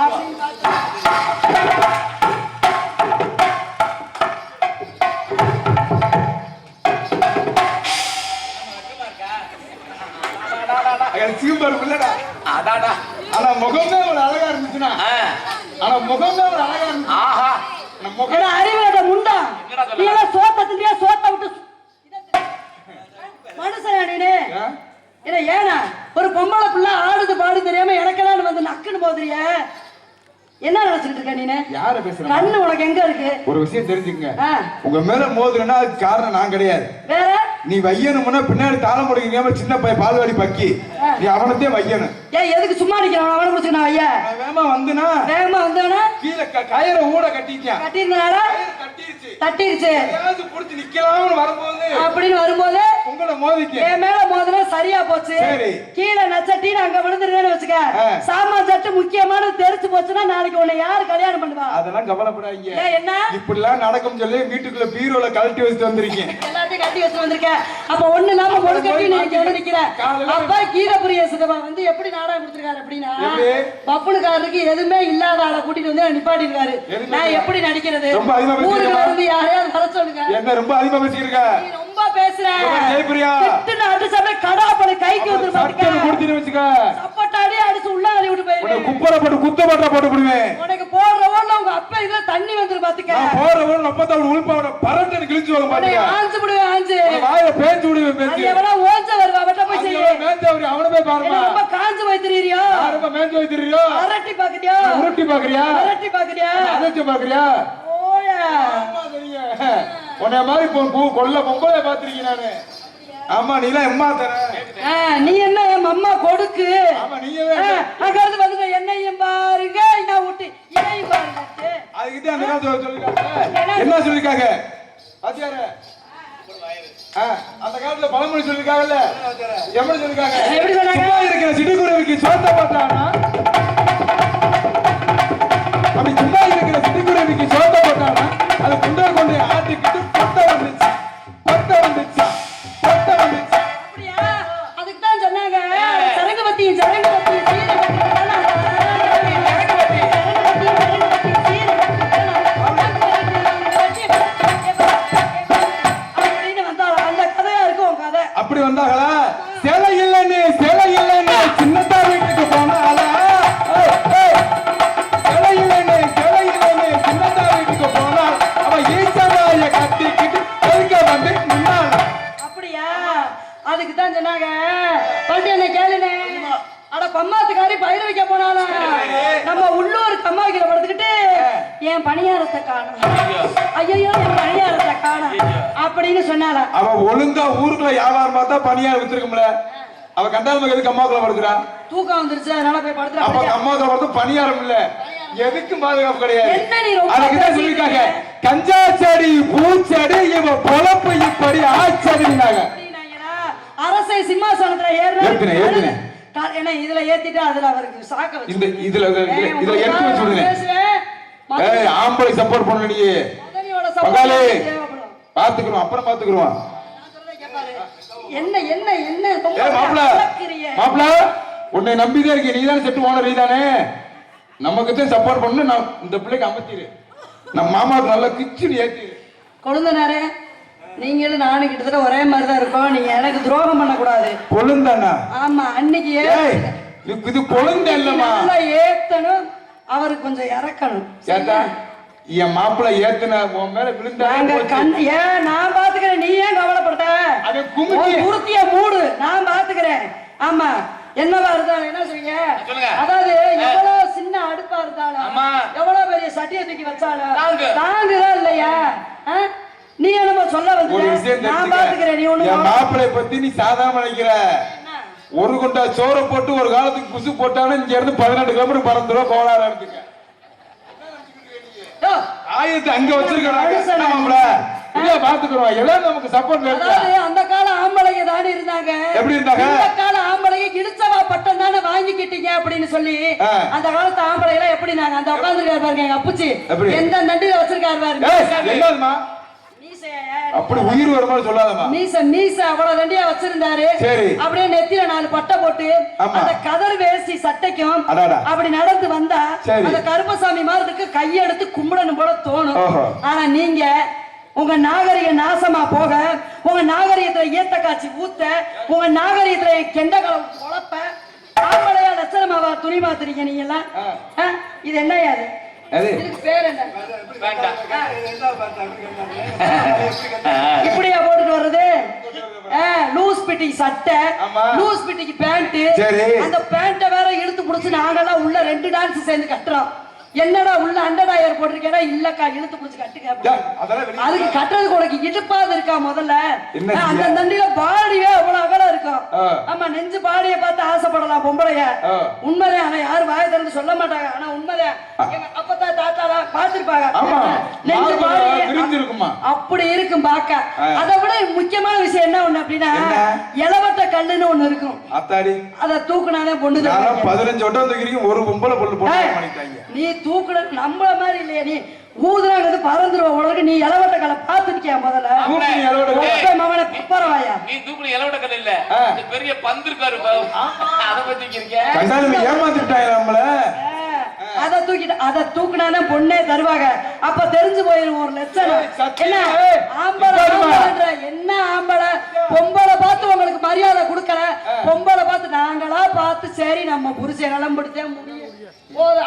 Thank you. ஒரு விஷயம் தெரிஞ்சுக்கங்க. உங்க மேல மோதுறேன்னா அதுக்கு காரணம் நான் கிடையாது. நீ வையணும்னா பின்னாடி தாளம் முடிக்காம சின்ன பையன் பால்வாடி பக்கி. நீ அவனத்தையும் வையணும். ஏன் எதுக்கு சும்மா நிக்கிறான் அவனை முடிச்சுக்க நான் ஐயா வேகமா வந்துனா வேகமா வந்தவனா கீழே க- கயிறை ஊட கட்டிட்டான் கட்டிருச்சு தட்டிருச்சு. புடிச்சு நிக்கலாம்னு வரும்போது அப்படின்னு வரும்போது உங்களை மோதிக்க. என் மேல மோதினா சரியா போச்சு. சரி. கீழே நச்சட்டின்னு அங்க விழுந்துருவேன்னு வச்சுக்க. ஆ. சாமான் சட்டு முக்கியமானது தெரிச்சு போச்சுன்னா நாளைக்கு உன்னை யாரு கல்யாணம் பண்ணுவா? அதெல்லாம் கவலைப்படாதீங்க. நடக்கும் சொல்லி வீட்டுக்குள்ள பீரோல கழட்டி வச்சுட்டு வந்திருக்கேன். எல்லாத்தையும் கட்டி வச்சு வந்திருக்க. அப்ப ஒண்ணு இல்லாம ஒரு கட்டி நீ இங்க வந்து நிக்கிற. காலையில அப்ப கீரபுரிய சிதமா வந்து எப்படி நாடகம் கொடுத்திருக்காரு அப்படின்னா? பப்புனுக்காரருக்கு எதுவுமே இல்லாத ஆளை கூட்டிட்டு வந்து நிப்பாட்டி இருக்காரு எதுவுமே நான் எப்படி நடிக்கிறது? ரொம்ப அதிகமா ஊருக்குள்ள பேசிருக்கா? இருந்து யாரையாவது வர சொல்லுங்க? என்ன ரொம்ப அதிகமா பேசியிருக்க நீ ரொம்ப பேசுற. இவன் ஜெயபிரியா. கடாப்பட கைக்கு வந்து சட்டம் கொடுத்துட்டு வச்சுக்க. சப்பட்டாடி அடிச்சு உள்ள தள்ளி விட்டு உன்னை போயிருவேன் குப்பரை போட்டு குத்த பட்டா போட்டு விடுவேன். உனக்கு போடுற ஓடல உங்க அப்பா இதுல தண்ணி வந்துரு பாத்துக்க. நான் போற ஒரு நப்பத்தவன் உள்பாவோட பரட்டை கிழிச்சு வாங்க உன்னை பாத்துக்க. ஆஞ்சு விடுவேன் ஆஞ்சு. உன் வாயில பேச்சு விடுவேன் அது பேச்சு எவ்வளவு ஓஞ்ச வருவா அவட்ட போய் செய்ய. மேஞ்சவரி அவனை போய் பாருமா. ரொம்ப காஞ்சு போய் திரியறியோ? ரொம்ப மேஞ்சு வைத்திரியோ அரட்டி பாக்குறியோ? உருட்டி பாக்குறியா? அரட்டி பாக்குறியா? அதிர்ச்சி பாக்குறியா? ஓயா. உன்னை மாதிரி பொ- பொ- கொல்ல பொம்பளை பாத்திருக்கேன் நானு. ஆமா நீ எல்லாம் எம்மா தர. நீ என்ன என் அம்மா கொடுக்கு? ஆமா ஆ, அங்க இருந்து வந்து என்னையும் பாருங்க. நான் விட்டு இதையும் பாருங்க அதுக்கிட்ட அந்த காலத்துல சொல்லிருக்காங்க. என்ன சொல்லிருக்காங்க? பாத்தியாரு அந்த காலத்துல பழமொழி சொல்லிருக்காங்கல்ல? எப்படி சொல்லிருக்காங்க? எப்படி சொன்னாங்க? இருக்கிற சிட்டுக்குருவிக்கு சோத்த போட்டானா அப்படி சும்மா இருக்கிற சிட்டுக்குருவிக்கு சோத்த அப்படின்னு சொன்னால அவ ஒழுங்கா ஊருக்குள்ள வியாபாரம் பார்த்தா பணியார் வித்துருக்கும்ல. அவ கண்டால் மக எதுக்கு அம்மாக்குள்ள படுக்கிறா? தூக்கம் வந்துருச்சு அதனால போய் அப்ப படுத்துறா. அம்மாக்குள்ள படுத்து பணியாரம் இல்ல. எதுக்கும் பாதுகாப்பு கிடையாது. என்ன நீ ரொம்ப அதுக்கு தான் சொல்லிருக்காங்க கஞ்சா செடி பூச்செடி இவ பொழப்பு இப்படி அப்படின்னாங்களா? அரசை சிம்மாசனத்துல ஏத்துனேன். கா- ஏன்னா இதுல ஏத்திட்டு அதுல அவருக்கு சாக்க இந்த இதுல இதுல எடுத்து. ஏய் ஆம்பளை சப்போர்ட் பண்ண நீ. மதனியோட support பங்காளி எனக்கு தேவைப்படும். பாத்துக்கிறோம் அப்புறம் பாத்துக்கிறோம். என்ன என்ன என்ன மாப்பிள. மாப்பிள உன்னை நம்பிதான் இருக்கேன். நீ தானே செட்டு ஓனர் நீ தானே நமக்கு தான் சப்போர்ட் பண்ணு நான் இந்த பிள்ளைக்கு அமர்த்திடு. நம்ம மாமாவுக்கு நல்லா கிச்சுன்னு ஏத்திடு. கொழுந்தனாரே நீங்களும் நானும் கிட்டத்தட்ட ஒரே மாதிரி தான் இருக்கோம். நீங்க எனக்கு துரோகம் பண்ணக்கூடாது. கொழுந்தானா ஆமா அன்னைக்கு இது- கொழுந்த இல்லம்மா. ஏத்தணும். அவருக்கு கொஞ்சம் இறக்கணும். என் மாப்பிள்ளை ஏத்துன உன் மேல விழுந்தாங்க ஏன் நான் பாத்துக்கிறேன் நீ ஏன் கவலைப்பட்ட குமுக்கி உன் குருத்திய மூடு நான் பாத்துக்கிறேன். ஆமா என்னவா இருந்தாலும் என்ன சொல்லுங்க. அதாவது எவ்வளவு சின்ன அடுப்பா இருந்தாலும் ஆமா. எவ்வளவு பெரிய சட்டியை தூக்கி வச்சாலும் தாங்கு. தாங்குதா இல்லையா? நீ என்னமோ சொல்ல வந்து நான் பாத்துக்கிறேன் நீ ஒண்ணு மாப்பிள்ளை பத்தி நீ சாதாரண நினைக்கிற? ஒரு குண்டா சோறை போட்டு ஒரு காலத்துக்கு குசு போட்டாலும் இங்க இருந்து பதினெட்டு கிலோமீட்டர் பறந்துடும் கோளாறு எடுத்துக்க. யோ, ஆயுதத்தை அங்க வச்சிருக்கோம் பாத்துக்கிறோம். எல்லாம் நமக்கு சப்போர்ட் அதாவது அந்த கால ஆம்பளைங்க தானே இருந்தாங்க. எப்படி இருந்தாங்க? இந்த கால ஆம்பளைங்க கிழிச்சவா பட்டம் தானே வாங்கிக்கிட்டீங்க அப்படின்னு சொல்லி. அந்த காலத்து ஆம்பளை எல்லாம் எப்படி நாங்க அந்த உட்காந்துருக்காரு பாருங்க எங்க அப்புச்சி? எந்த நண்டில வச்சிருக்காரு பாருங்க. அப்படி உயிர் வருமானு சொல்லாதம்மா மீச மீச அவ்வளவு தண்டியா வச்சிருந்தாரு சரி. அப்படியே நெத்தியில நாலு பட்டை போட்டு. அந்த கதர் வேஷ்டி சட்டைக்கும். அப்படி நடந்து வந்தா. அந்த கருப்பசாமி மாதிரி இருக்கு கையெடுத்து கும்பிடணும் போல தோணும். ஆனா நீங்க உங்க நாகரிக நாசமா போக உங்க நாகரிகத்துல ஏத்த காட்சி ஊத்த உங்க நாகரிகத்துல கெண்ட கலம் குழப்ப ஆம்பளையா லட்சணமாவா துணி மாத்துறீங்க நீங்க எல்லாம்? இது என்ன அது? இப்படியா போட்டுட்டு வர்றது? லூஸ் பிட்டிக்கு சட்டை ஆமா. லூஸ் பிட்டிக்கு பேண்ட் சரி. அந்த பேண்ட்டை வேற இழுத்து புடிச்சு நாங்கெல்லாம் உள்ள ரெண்டு டான்ஸ் சேர்ந்து கட்டுறோம். என்னடா உள்ள அண்டர்டாயர் போட்டிருக்கேனா இல்லக்கா இழுத்து புடிச்சு வெளிய அதுக்கு கட்டுறதுக்கு உனக்கு இடுப்பாது இருக்கா முதல்ல? அந்த? தண்டியில பாடியே அவ்வளவு அகலம் இருக்கும். ஆமா நெஞ்சு பாடிய பார்த்து ஆசைப்படலாம் பொம்பளைய. உண்மைதான் ஆனா யாரும் வாய திறந்து சொல்ல மாட்டாங்க ஆனா உண்மைதான் எங்க அப்பத்தா தாத்தா பார்த்திருப்பாங்க ஆமா. நெஞ்சு விரிஞ்சிருக்குமா? அப்படி இருக்கும் பாக்க. அதை விட முக்கியமான விஷயம் என்ன ஒண்ணு அப்படின்னா? இளவட்ட கல்லுன்னு ஒண்ணு இருக்கும் அத்தாடி அத தூக்குனாலே பொண்ணு. பதினஞ்சு வட்டம் தூக்கிறீங்க ஒரு பொம்பளை பொண்ணு நீ தூக்குன நம்மள மாதிரி இல்லையா நீ ஊதுறாங்கிறது பறந்துருவ உனக்கு நீ இளவட்ட கல்லை பார்த்துருக்கியா முதல்ல? மவனை பப்பரவாயா நீ தூக்குன இலவட கல் இல்ல பெரிய பந்து இருக்காரு. அத பத்தி இருக்கேன் ஏமாத்திட்டாங்க நம்மள. அத தூக்கிட்டு அத தூக்குனானே பொண்ணே தருவாங்க. அப்ப தெரிஞ்சு போயிரும் ஒரு சத்தியம். என்ன? ஆம்பளை என்ன பொம்பளை பார்த்து உங்களுக்கு மரியாதை கொடுக்கல. பொம்பளை பார்த்து நாங்களா பார்த்து சரி நம்ம புருஷன் நலம் பிடிச்சே முடியும்.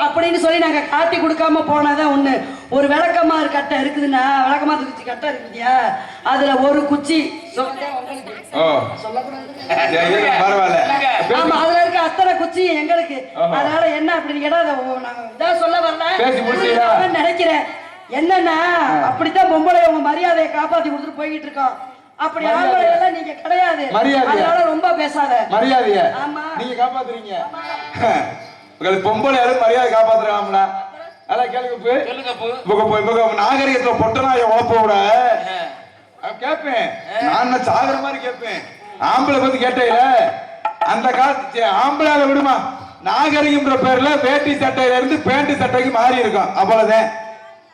அப்படின்னு சொல்லி நாங்க காட்டி கொடுக்காம போனாதான் ஒண்ணு. ஒரு விளக்கமாறு கட்டை இருக்குதுன்னா விளக்கமா குச்சி கட்டை இருக்குதியா அதுல ஒரு குச்சி. ஆமா அதுல இருக்க அத்தனை குச்சி எங்களுக்கு. அதனால என்ன அப்படின்னு கேட்டா சொல்ல வரல. நினைக்கிறேன். என்னன்னா அப்படித்தான் பொம்பளை உங்க மரியாதையை காப்பாத்தி கொடுத்துட்டு போய்கிட்டு இருக்கோம். அப்படி ஆம்பளை எல்லாம் நீங்க கிடையாது? அதனால ரொம்ப பேசாத. மரியாதைய? ஆமா. நீங்க காப்பாத்துறீங்க. உங்களுக்கு பொம்பளை ஆளு மரியாதை காப்பாத்துறாங்களா நல்லா கேளுங்க போய் சொல்லுங்க பூ இவங்க போய் இவங்க நாகரிகத்துல பொட்டனாய உழப்ப விட. நான் கேட்பேன் நான் சாகுற மாதிரி கேட்பேன் ஆம்பளை பத்தி கேட்டேல அந்த காலத்து ஆம்பளை விடுமா? நாகரிகம்ன்ற பேர்ல வேட்டி சட்டையில இருந்து பேண்ட் சட்டைக்கு மாறி இருக்கும் அவ்வளவுதான்.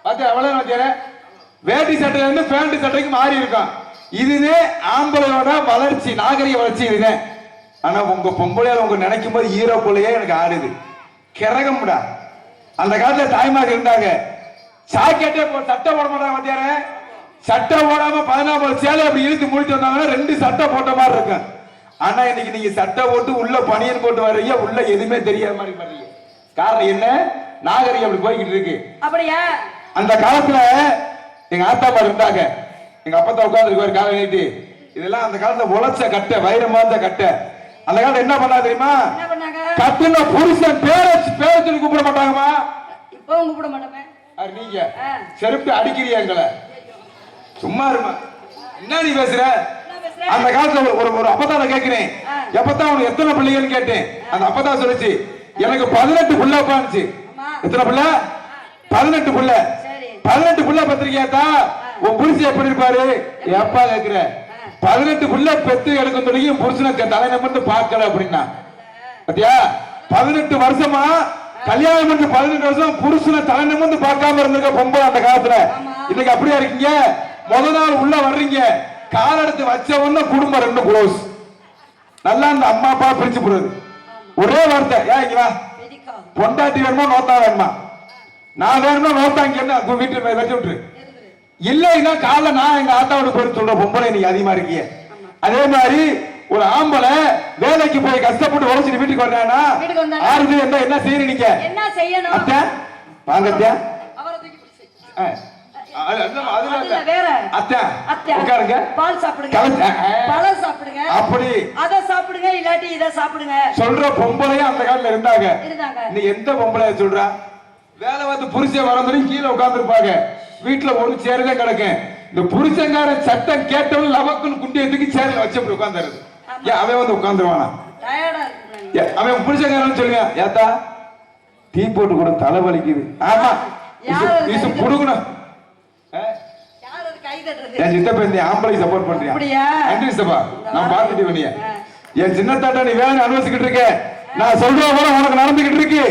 பாத்தியா அவ்வளவு பாத்தியா வேட்டி சட்டையில இருந்து பேண்ட் சட்டைக்கு மாறி இருக்கும் இதுதான் ஆம்பளையோட வளர்ச்சி நாகரிக வளர்ச்சி இதுதான். ஆனா உங்க பொம்பளையால உங்க நினைக்கும் போது ஹீரோ போலயே எனக்கு ஆடுது கிறகம்டா அந்த காலத்துல தாய்மார் இருந்தாங்க. சாக்கெட்டே சட்டை போட மாட்டாங்க பாத்தியார சட்டை போடாம பதினாறு சேலை அப்படி இழுத்து முடிச்சு வந்தாங்கன்னா ரெண்டு சட்டை போட்ட மாதிரி இருக்கும். ஆனா இன்னைக்கு நீங்க சட்டை போட்டு உள்ள பனியன் போட்டு வர்றீங்க உள்ள எதுவுமே தெரியாத மாதிரி வர்றீங்க. காரணம் என்ன? நாகரிகம் அப்படி போய்கிட்டு இருக்கு. அப்படியா? அந்த காலத்துல எங்க ஆத்தாப்பா இருந்தாங்க. எங்க அப்பத்தா உட்கார்ந்து காலை நீட்டி. இதெல்லாம் அந்த காலத்துல உழைச்ச கட்டை வைரமா இருந்த கட்டை. அந்த காலத்துல என்ன பண்ணா தெரியுமா? கட்டுன புருஷன் பேரை பேரை சொல்லி கூப்பிட மாட்டாங்கம்மா. இப்பவும் கூப்பிட மாட்டோமே. அது நீங்க. செருப்பு அடிக்கிறியா எங்களை? சும்மா இருமா. என்ன நீ பேசுற? அந்த காலத்துல ஒரு- ஒரு அப்பதான கேட்கிறேன். ஆ. எப்பதான் உனக்கு எத்தனை பிள்ளைகள்னு கேட்டேன். அந்த அப்பதா சொல்லுச்சு எனக்கு பதினெட்டு புள்ள ஆமா. எத்தனை புள்ள? பதினெட்டு புள்ள. பதினெட்டு புள்ள பத்திரிக்கையாத்தா உன் புருஷன் எப்படி இருப்பாரு? எப்பா கேக்குற. பதினெட்டு புள்ள பெத்து எடுக்கும் என் புருஷனை தலை நிமிர்ந்து பார்க்கல அப்படின்னா. பாத்தியா? பதினெட்டு வருஷமா கல்யாணம் பண்ணி பதினெட்டு வருஷம் புருஷனை தலை நிமிர்ந்து பார்க்காம இருந்திருக்க பொம்பளை அந்த காலத்துல. இன்னைக்கு அப்படியா இருக்கீங்க? முத நாள் உள்ள வர்றீங்க. கால் எடுத்து வச்ச உடனே குடும்பம் ரெண்டு க்ளோஸ் நல்லா அந்த அம்மா அப்பா பிரிச்சு போடுறது ஒரே வார்த்தை ஏன் இங்க பொண்டாட்டி வேணுமா நோத்தா வேணுமா? நான் வேணுமா நோத்தா இங்க வீட்டுல வச்சு விட்டுரு. இல்லைன்னா காலைல நான் எங்க ஆத்தாவோட போய் சொல்ற பொம்பளை நீங்க அதிகமா இருக்கீங்க அதே மாதிரி ஒரு ஆம்பளை வேலைக்கு போய் கஷ்டப்பட்டு உழைச்சிட்டு வீட்டுக்கு வந்தானா? ஆறுது என்ன என்ன செய்யறீங்க என்ன செய்யணும்? அத்தை வாங்க அத்தை. அவரை தூக்கி பிடிச்சு. ஆ. அது- அது- அதுல அதுல இல்ல. வேற. அத்தை அத்தை உட்காருங்க. பால் சாப்பிடுங்க. கலந்து- ஆ. பழம் சாப்பிடுங்க. அப்படி. அத சாப்பிடுங்க இல்லாட்டி இத சாப்பிடுங்க. சொல்ற பொம்பளையும் அந்த காலத்துல இருந்தாங்க. இருந்தாங்க. நீ எந்த பொம்பளைய சொல்றா? வேலை வந்து புருஷன் வரந்துடும் கீழே உட்கார்ந்துருப்பாங்க. வீட்டுல ஒரு சேர் தான் கிடக்கும் இந்த புருஷங்காரன் சட்டம் கேட்டவன் லவக்குன்னு குண்டியை தூக்கி சேர்ல வச்சு உட்காந்துருது ஏன் அவன் வந்து உட்காந்துருவானா அவன் புருஷங்காரன் சொல்லுங்க. ஏத்தா டீ போட்டு கூட தலை வலிக்குது ஆமா இது? புடுங்கணும். என் சித்தப்பா இந்த ஆம்பளை சப்போர்ட் பண்றியா? நன்றி சித்தப்பா. நான் பார்த்துட்டு வண்டிய. என் சின்ன தாட்டா நீ வேலை அனுபவிச்சுக்கிட்டு இருக்க. நான் சொல்ற போல உனக்கு நடந்துகிட்டு இருக்கு.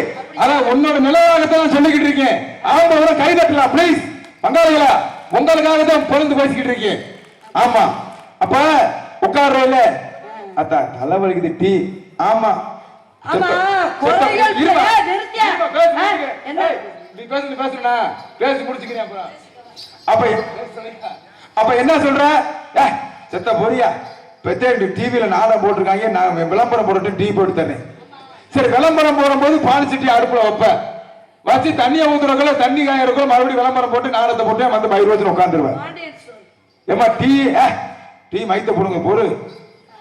அதான் உன்னோட நிலவாகத்தான் சொல்லிக்கிட்டு இருக்கேன். ஆம்பளை கை தட்டலாம் ப்ளீஸ் பங்காளிகளா உங்களுக்காக தான் பொழுது பேசிக்கிட்டு இருக்கேன். ஆமா. அப்ப உட்கார்றல அதான் தலை வலிக்குது டீ. ஆமா. ஆமா குழந்தைகள் அப்ப. என்ன சொல்ற? செத்த போறியா? பெத்தேண்டு டிவியில நாடகம் போட்டிருக்காங்க. நான் விளம்பரம் போட்டு டீ போட்டு சரி விளம்பரம் போடும்போது பாலிசிட்டி அடுப்புல வைப்பேன் வச்சு தண்ணியை ஊத்துறக்குள்ள தண்ணி காய மறுபடியும் விளம்பரம் போட்டு நாடகத்தை போட்டு வந்து பயிர் வச்சு உட்காந்துருவேன். ஏமா டீ டீ மைத்த போடுங்க போடு.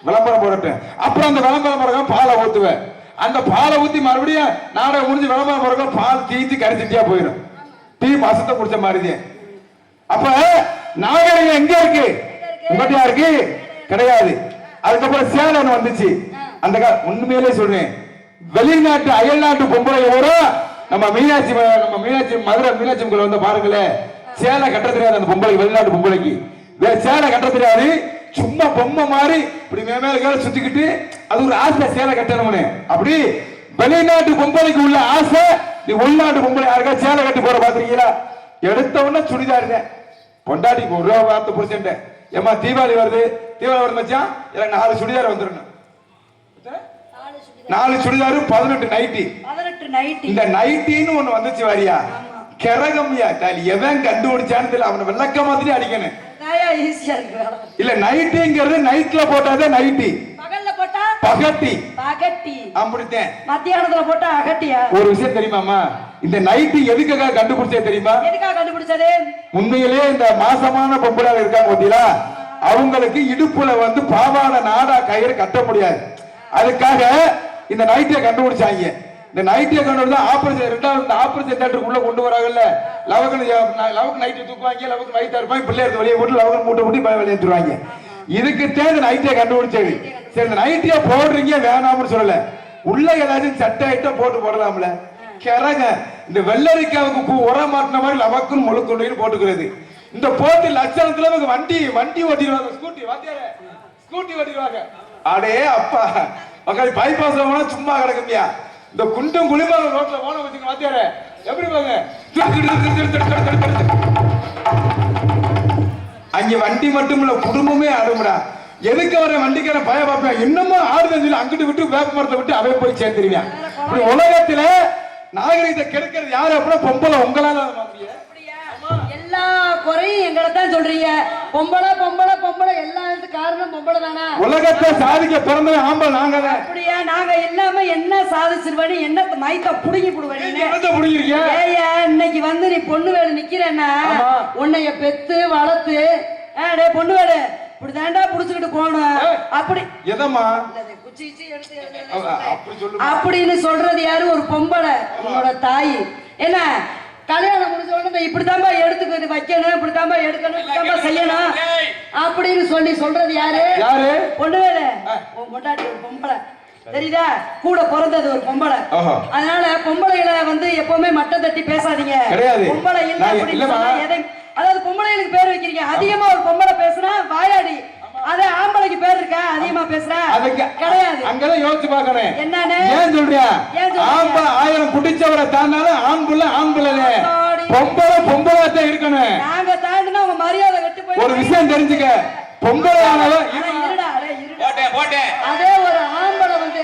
விளம்பரம் போடட்டும். அப்புறம் அந்த விளம்பரம் போடுறதுக்கு பாலை ஊற்றுவேன் அந்த பாலை ஊற்றி மறுபடியும் நாடகம் முடிஞ்சு விளம்பரம் பிறகு பால் தீத்து கரைச்சிட்டியா போயிடும். டீ மசத்தை குடிச்ச மாதிரி அப்ப நாகரிகம் எங்க இருக்கு? உங்கள்கிட்ட இருக்கு கிடையாது. அதுக்கப்புறம் சேலன் வந்துச்சு. அந்த உண்மையிலே சொல்றேன். வெளிநாட்டு அயல்நாட்டு பொம்பளை கூட நம்ம மீனாட்சி நம்ம மீனாட்சி மதுரை மீனாட்சி வந்து பாருங்களேன். சேலை கட்ட தெரியாது அந்த பொம்பளைக்கு வெளிநாட்டு பொம்பளைக்கு. வே சேலை கட்ட தெரியாது சும்மா பொம்மை மாதிரி இப்படி மே மேல கீழ சுத்திக்கிட்டு அது ஒரு ஆசை சேலை கட்டணும்னு. அப்படி வெளிநாட்டு பொம்பளைக்கு உள்ள ஆசை நீ உள்நாட்டு பொம்பளை யாருக்கா சேலை கட்டி போற பாத்திருக்கீங்களா எடுத்த உடனே சுடிதார் தான் பொண்டாட்டிக்கு ஒரு ரூபா வார்த்தை புரிச்சுட்ட ஏமா தீபாவளி வருது. தீபாவளி வருது மச்சான். எனக்கு நாலு சுடிதார் வந்துடணும் நாலு சுடிதார். பதினெட்டு நைட்டி இந்த நைட்டின்னு ஒண்ணு வந்துச்சு வாரியா? கிரகம்யா எவன் கண்டுபிடிச்சான்னு தெரியல. அவனை விளக்க மாதிரி அடிக்கணும். ஈஸியா இருக்கு. இல்ல நைட்டிங்கிறது நைட்ல போட்டாதே நைட்டி பகல்ல போட்டா? பகட்டி. பகட்டி. அப்படித்தேன் மத்தியானத்துல போட்டா அகட்டியா? ஒரு விஷயம் தெரியுமாமா இந்த நைட்டி எதுக்காக கண்டுபிடிச்சே தெரியுமா? எதுக்காக கண்டுபிடிச்சது? உண்மையிலே இந்த மாசமான பொம்பளை இருக்காங்க பாத்தீங்களா? அவங்களுக்கு இடுப்புல வந்து பாவாடை நாடா கயிறு கட்ட முடியாது. அதுக்காக இந்த நைட்டியை கண்டுபிடிச்சாங்க. இந்த நைட்டியை தான் ஆபரேஷன் ரெண்டாவது இந்த ஆபரேஷன் தேட்டருக்கு உள்ள கொண்டு வராங்கல்ல. லவக்கு லவக்கு நைட்டு தூக்குவாங்க லவக்கு நைட்டா இருப்பாங்க பிள்ளைய வெளியே போட்டு லவக்கு மூட்டை மூட்டி வெளியே எடுத்துருவாங்க இதுக்கு தேவை நைட்டியை கண்டுபிடிச்சது. சரி இந்த நைட்டியா போடுறீங்க வேணாம்னு சொல்லல. உள்ள ஏதாச்சும் சட்டை ஐட்டம் போட்டு போடலாம்ல. கிறங்க இந்த வெள்ளரிக்காவுக்கு பூ உரம் மாட்டின மாதிரி லவக்குன்னு முழுக்கொண்டு போட்டுக்கிறது. இந்த போட்டு லட்சணத்துல இவங்க வண்டி வண்டி ஓட்டிடுவாங்க ஸ்கூட்டி வாத்தியாரே ஸ்கூட்டி ஓட்டிடுவாங்க அடே அப்பா உக்காடி பைபாஸ்ல போனா சும்மா கிடக்குமியா. இந்த குண்டம் குளிமால ரோட்ல ஓன வச்சுங்க வாத்தியார எப்படி பாங்க அங்க வண்டி மட்டும் இல்ல குடும்பமே ஆடும்டா. எதுக்கு வர வண்டிக்கார பய பார்ப்பேன்? இன்னமும் ஆடுதல் சொல்லி அங்கிட்டு விட்டு வேப்ப மரத்தை விட்டு அவை போய் சேர்ந்துருவேன். உலகத்துல நாகரிகத்தை கெடுக்கிறது யாரு அப்படின்னா பொம்பளை உங்களால மாதிரியே குறையும் எங்களை தான் சொல்றீங்க. பொம்பளை பொம்பளை பொம்பளை எல்லாத்துக்கும் காரணம் பொம்பளை தானா? உலகத்தை சாதிக்க பிறந்தவன் ஆம்பளை நாங்க அப்படியா? நாங்க எல்லாமே என்ன சாதிச்சிருவேன்னு என்ன மைக்க புடுங்கி போடுவேன் ஏய்யா இன்னைக்கு வந்து நீ பொண்ணு வேலை நிக்கிறேன்னா. உன்னைய பெத்து வளர்த்து டேய் பொண்ணு வேலை இப்படி தாண்டா புடிச்சுக்கிட்டு போகணும். ஏய். அப்படி எதம்மா? அப்படின்னு சொல்றது யாரு? ஒரு பொம்பளை. உன்னோட தாய். என்ன? கல்யாணம் முடிஞ்ச உடனே இப்படித்தாம்பா எடுத்துக்கிட்டு வைக்கணும் இப்படித்தாம்பா எடுக்கணும் இப்படித்தாம்பா செய்யணும். அப்படின்னு சொல்லி சொல்றது யாரு? யாரு? பொண்ணு வேலை. உன் பொண்டாட்டி ஒரு பொம்பளை. தெரியுதா? கூட பிறந்தது ஒரு பொம்பளை. அதனால பொம்பளைகளை வந்து எப்பவுமே மட்டம் தட்டி பேசாதீங்க. பொம்பளை இல்ல அப்படின்னு எதை அதாவது பொம்பளைகளுக்கு பேர் வைக்கிறீங்க. அதிகமா ஒரு பொம்பளை பேசுனா வாயாடி. அதே ஆம்பளைக்கு பேர் இருக்கா? அதிகமா பேசுறா? அதுக்கு கிடையாது. அங்கதான் யோசிச்சு பார்க்கணும். என்னன்னு? ஏன் சொல்றியா? ஆம்பளை ஆயிரம் குடிச்சவரை தாண்டாலும் ஆண் புள்ள ஆண் பிள்ளை. பொம்பளை பொம்பளை தான் இருக்கணும். நாங்க தாண்டினா உங்க மரியாதை கெட்டு போய் ஒரு விஷயம் தெரிஞ்சுக்க. பொம்பளை ஆனாலும் போட்டேன் போட்டேன் அதே ஒரு ஆம்பளை வந்து.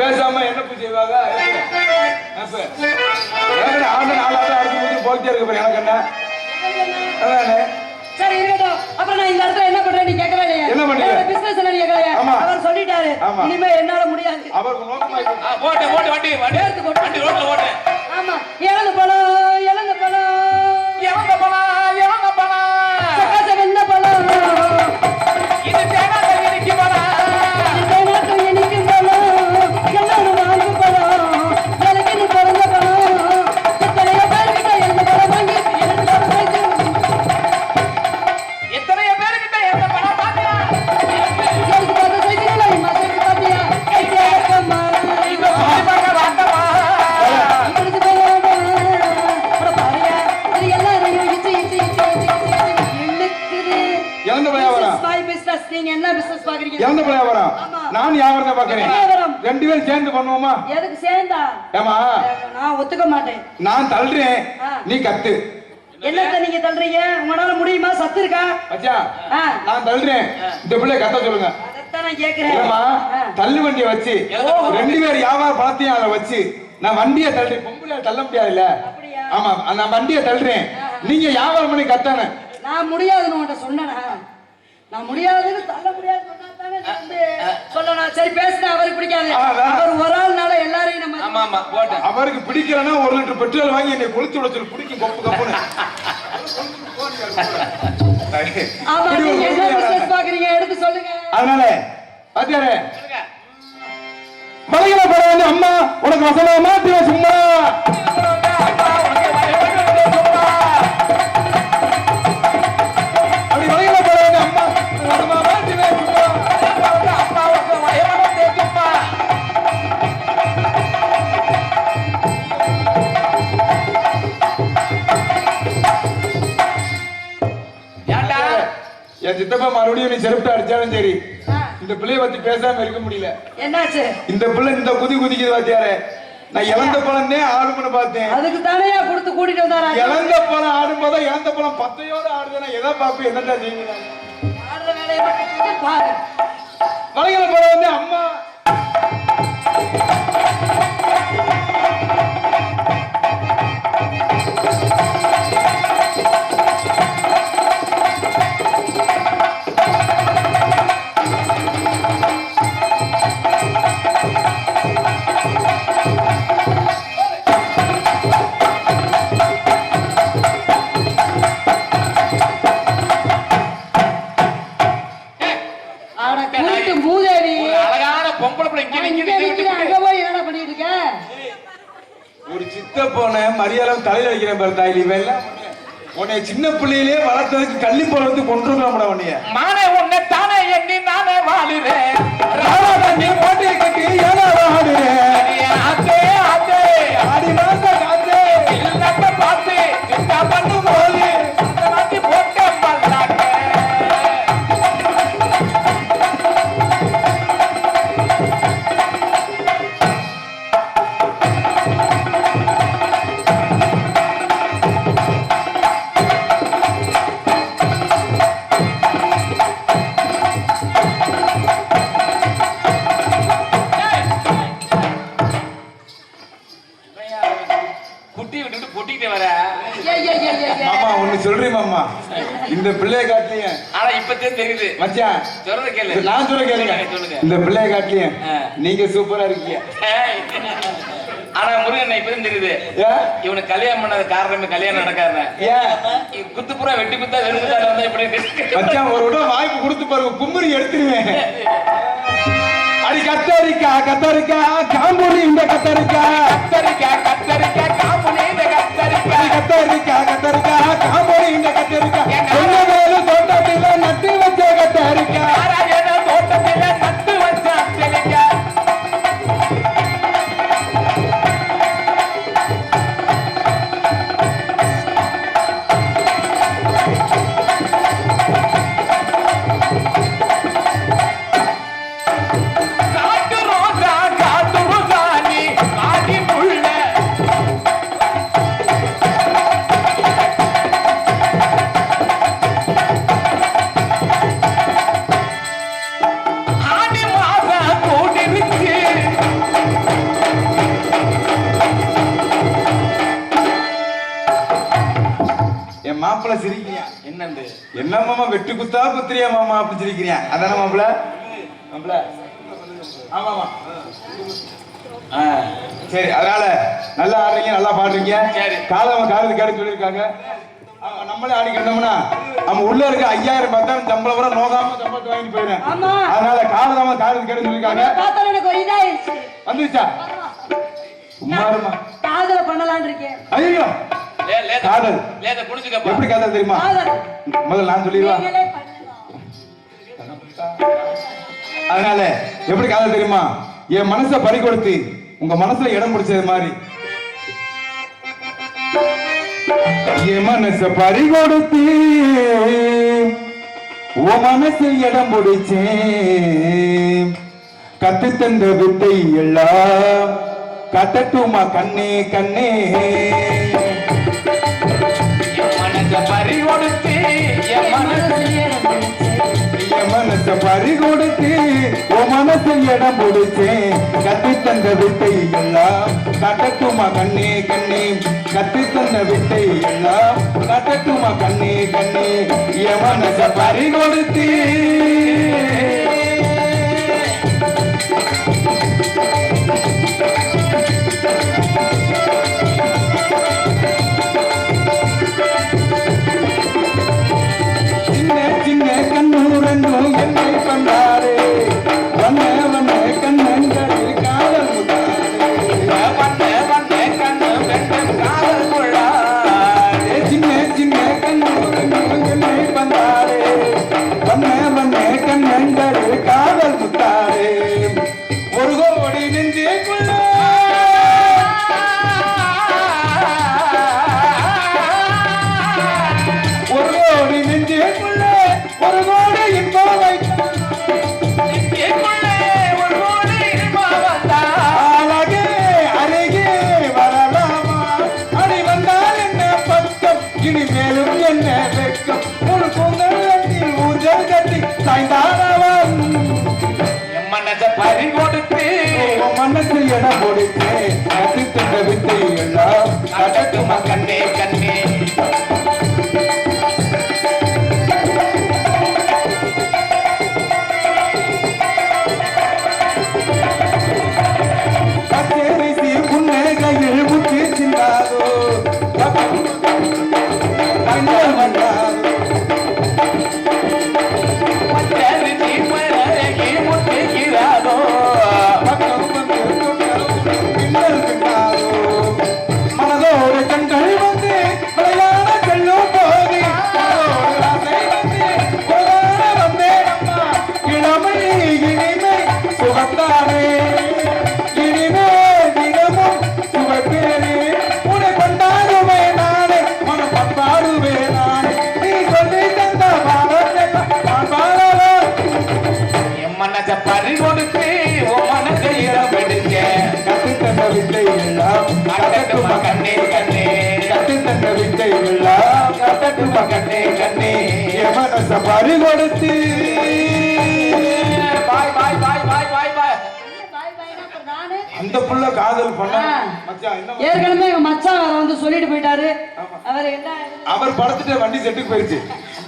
பேசாம என்ன பூஜை செய்வாங்க? ஆண்டு அடுத்து போயிட்டே இருக்கு எனக்கு என்ன? அதானே? சரி இருக்கட்டும். அப்புறம் நான் இந்த இடத்துல என்ன பண்றேன் நீ கேட்கவே இல்லையா? என்ன பண்றீங்க? பிசினஸ் நீ கேட்கலையா? ஆமா. அவர் சொல்லிட்டாரு. இனிமே என்னால முடியாது. அவருக்கு நோக்கமா போட்டு போட்டு வண்டி வண்டி. எடுத்து போட்டு. வண்டி ரோட்ல ஓட்டு ஆமா. இழந்த பழம் இழந்த பழம் இறந்த இறந்த பழம் இது நான் வியாபாரம் பாக்குறேன்? ரெண்டு பேரும் சேர்ந்து பண்ணுவோமா? எதுக்கு சேர்ந்தா? ஏமா நான் ஒத்துக்க மாட்டேன். நான் தள்ளுறேன். நீ கத்து. என்னத்த நீங்க தள்ளுறீங்க? உங்களால முடியுமா? சத்து இருக்கா? மச்சான் ஆ, நான் தள்ளுறேன். இந்த பிள்ளை கத்த சொல்லுங்க. தள்ளு வண்டியை வச்சு ரெண்டு பேர் வியாபார பணத்தையும் அதை வச்சு நான் வண்டியை தள்ளுறேன் பொம்பளை தள்ள முடியாதுல்ல? ஆமா நான் வண்டியை தள்ளுறேன். நீங்க வியாபாரம் பண்ணி கத்தானே நான் முடியாதுன்னு உன்கிட்ட சொன்னேனா? நான் முடியாதுன்னு தள்ள முடியாது சொல்லணும். சரி பேசுனா அவருக்கு பிடிக்காது. அவர் ஒரு ஆள்னால எல்லாரையும் நம்ம ஆமா ஆமா போட்டேன் அவருக்கு பிடிக்கலன்னா ஒரு லிட்டர் பெட்ரோல் வாங்கி என்னை கொளுத்து விட சொல்லி. பிடிக்கும் கொப்பு கப்புன்னு. ஆமா நீங்க என்ன பிசினஸ் பாக்குறீங்க? எடுத்து சொல்லுங்க. அதனால பாத்தியாரே. மலையில போற வந்து அம்மா உனக்கு மாத்திர சும்மா என் சித்தப்பா மறுபடியும் நீ செருப்பு அடிச்சாலும் சரி. இந்த பிள்ளைய பத்தி பேசாம இருக்க முடியல. என்னாச்சு? இந்த பிள்ளை இந்த குதி குதிக்குது வாத்தியாரே நான் இழந்த பழம் தான் ஆடும்னு பார்த்தேன். அதுக்கு தானையா கொடுத்து கூட்டிட்டு வந்தாரா இழந்த பழம் ஆடும்போது இழந்த பழம் பத்தையோட ஆடுதுன்னா எதை பார்ப்பேன்? என்னடா பாரு. மலையில போற வந்து அம்மா. தலையில வைக்கிறேன் பாரு தாயிலி வெள்ளம் உன்னை சின்ன பிள்ளையிலே வளர்த்ததுக்கு கள்ளி போறதுக்கு கொண்டு வரலாம்டா உன்னைய. மானே உன்னை தானே எண்ணி நானே வாழுறேன் ராவா தண்ணி போட்டு கட்டி ஏதோ ஆடுறேன் ஆடி ஒண்ணு சொல்றேன் மாமா. இந்த பிள்ளைய காட்டிலையும் ஆனா இப்பத்தே தெரியுது. மச்சான் சொல்றத கேளு. நான் சொல்ல கேளுங்க. இந்த பிள்ளைய காட்டிலையும் ஆ. நீங்க சூப்பரா இருக்கீங்க. ஆனா முருகன் இப்பதான் தெரியுது. இவனுக்கு கல்யாணம் பண்ணாத காரணமே கல்யாணம் நடக்காத ஏன் குத்து புறா வெட்டி குத்தா வெறும் குத்தா இப்படி மச்சான் ஒரு விட வாய்ப்பு கொடுத்து பாருங்க. கும்பரி எடுத்துருவேன். அடி கத்தரிக்கா கத்தரிக்கா காம்பூரி இந்த கத்தரிக்கா. கத்தரிக்காய் கத்தரிக்காய் காம்புனே இந்த கத்தரிக்காய் அடி கத்தரிக்கா கத்தரிக்கா காம்பூரி இந்த கத்தரிக்கா. சொன்ன வேலு தோட்டத்தில நட்டு அதானே மாப்பிள்ள? மாப்பிள்ள. ஆமாமா ஆ, சரி அதனால நல்லா ஆடுறீங்க நல்லா பாடுறீங்க. சரி. காலம் காலத்து கேட்டு சொல்லியிருக்காங்க. ஆமா நம்மளே ஆடி கண்டோம்னா நம்ம உள்ள இருக்க ஐயாயிரம் பத்தாயிரம் சம்பளம் கூட நோகாம சம்பளத்தை வாங்கிட்டு போயிடுறேன். ஆமா. அதனால காலதாம காலத்து கேட்டு சொல்லியிருக்காங்க. வந்துருச்சா? சும்மா இருமா காதல பண்ணலாம்னு இருக்கேன். ஐயோ! லே லே காதல். எப்படி காதல் தெரியுமா? முதல்ல நான் சொல்லிடுவா. அதனால எப்படி காதல் தெரியுமா? என் மனசை பறி கொடுத்து உங்க மனசுல இடம் பிடிச்சது மாதிரி. என் மனச பறி கொடுத்து உன் மனசு இடம் பிடிச்சேன். கத்து தந்த வித்தை எல்லாம் கட்டட்டுமா கண்ணே கண்ணே. மனச பறி கொடுத்து என் மனச என் பறி கொடுத்து ஓ மனசில் இடம் பிடிச்சேன் கத்தி தந்த வித்தை எல்லாம் கட்டட்டுமா கண்ணே கண்ணே கத்தி தந்த வித்தை எல்லாம் கட்டட்டுமா கண்ணே கண்ணே என் மனச பறி கொடுத்து Thank you. somebody. கட்டுமா கண்ணே கண்ணே கட்டி கொடுத்து அந்த புள்ள காதல் பண்ண ஏற்கனவே எங்க மச்சான் வந்து சொல்லிட்டு போயிட்டாரு. அவர் என்ன அவர் படத்துட்டு வண்டி செட்டுக்கு போயிடுச்சு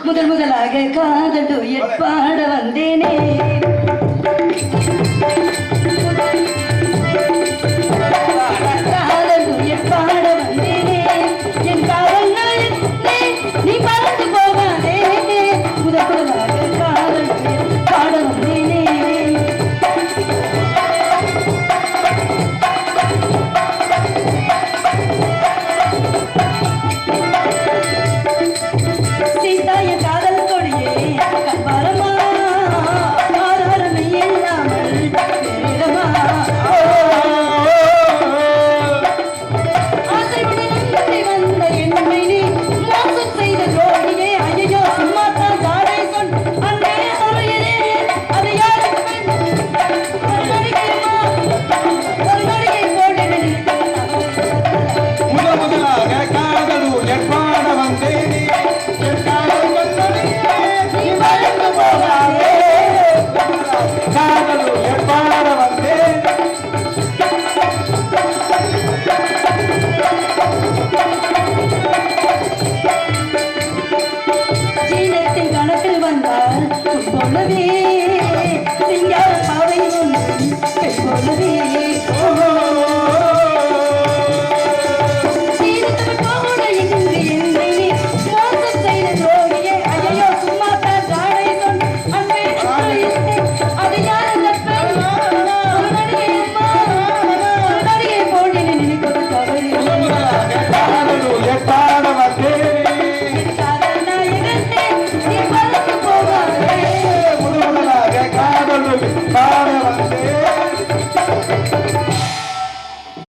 முதல் முதலாக காதல் துயர் பாட வந்தேனே.